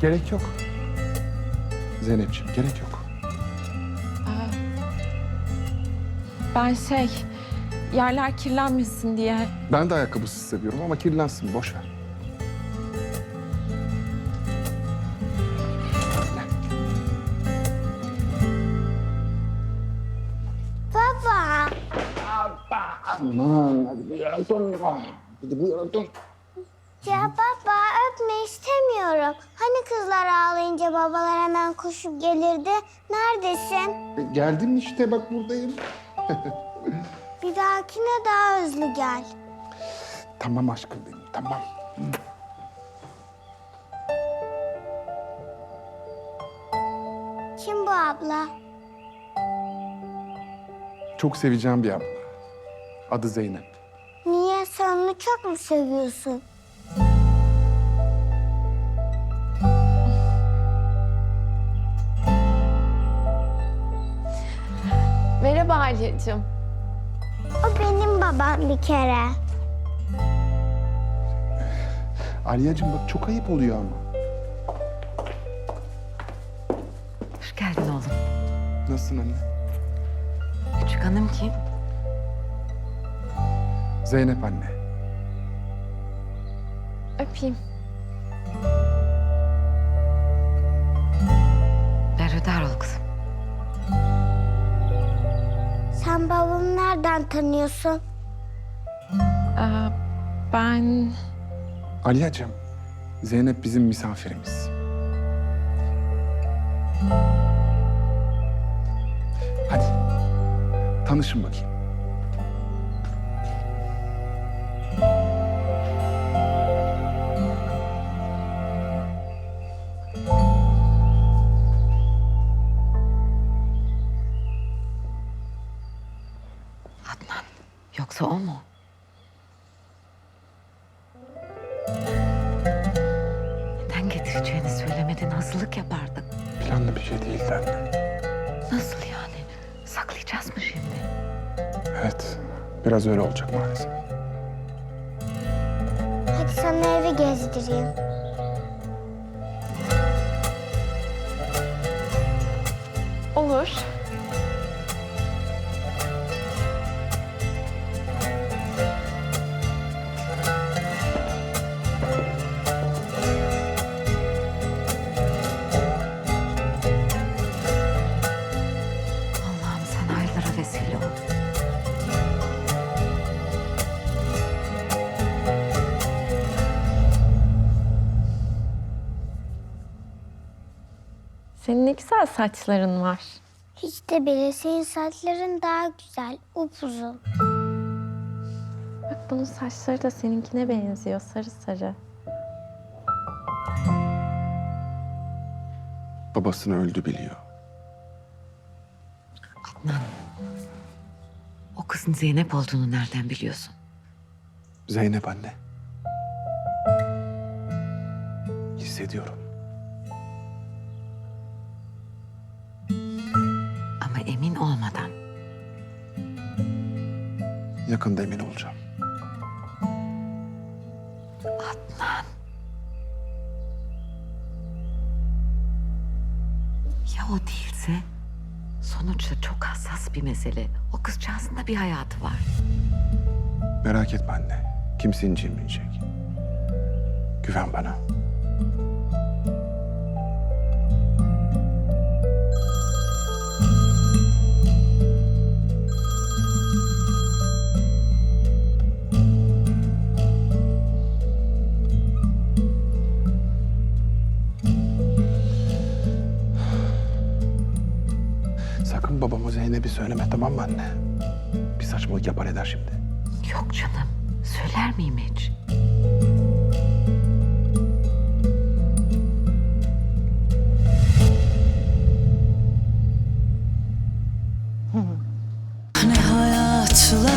Gerek yok. Zeynep'ciğim gerek yok. Ben şey, yerler kirlenmesin diye. Ben de ayakkabısız seviyorum ama kirlensin boş ver. Baba. Aman hadi bu yana dön. Hadi bu yana dön ya baba öpme istemiyorum. Hani kızlar ağlayınca babalar hemen koşup gelirdi. Neredesin? E, Geldim işte bak buradayım. Bir dahakine daha hızlı gel. Tamam aşkım benim tamam. Kim bu abla? Çok seveceğim bir abla. Adı Zeynep. Niye sen onu çok mu seviyorsun? Alya'cığım. O benim babam bir kere. Aliyacığım bak çok ayıp oluyor ama. Hoş geldin oğlum. Nasılsın anne? Küçük hanım kim? Zeynep anne. Öpeyim. Berhudar ol kızım. Sen babamı nereden tanıyorsun? Ee, ben... Aliyacığım, Zeynep bizim misafirimiz. Hadi, tanışın bakayım. Yoksa o mu? Neden getireceğini söylemedin hazırlık yapardık. Planlı bir şey değildi anne. Nasıl yani? Saklayacağız mı şimdi? Evet, biraz öyle olacak maalesef. Hadi sana evi gezdireyim. Olur. Senin ne güzel saçların var. Hiç de bile senin saçların daha güzel, upuzun. Bak bunun saçları da seninkine benziyor sarı sarı. Babasını öldü biliyor. Adnan. O kızın Zeynep olduğunu nereden biliyorsun? Zeynep anne. Hissediyorum. Yakında emin olacağım. Adnan. Ya o değilse? Sonuçta çok hassas bir mesele. O kızcağızın da bir hayatı var. Merak etme anne. Kimse incinmeyecek. Güven bana. bu Zeynep'i söyleme tamam mı anne? Bir saçmalık yapar eder şimdi. Yok canım. Söyler miyim hiç? Hani ne hayatlar